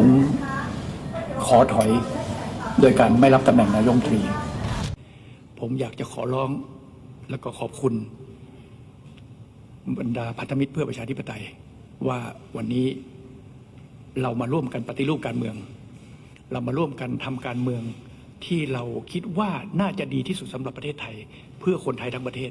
ผมขอถอยโดยการไม่รับตำแหน่งนายกรัฐมนตรี ผมอยากจะขอร้องแล้วก็ขอบคุณ บรรดาพันธมิตรเพื่อประชาธิปไตย ว่าวันนี้เรามาร่วมกันปฏิรูปการเมือง เรามาร่วมกันทำการเมืองที่เราคิดว่าน่าจะดีที่สุดสำหรับประเทศไทย เพื่อคนไทยทั้งประเทศ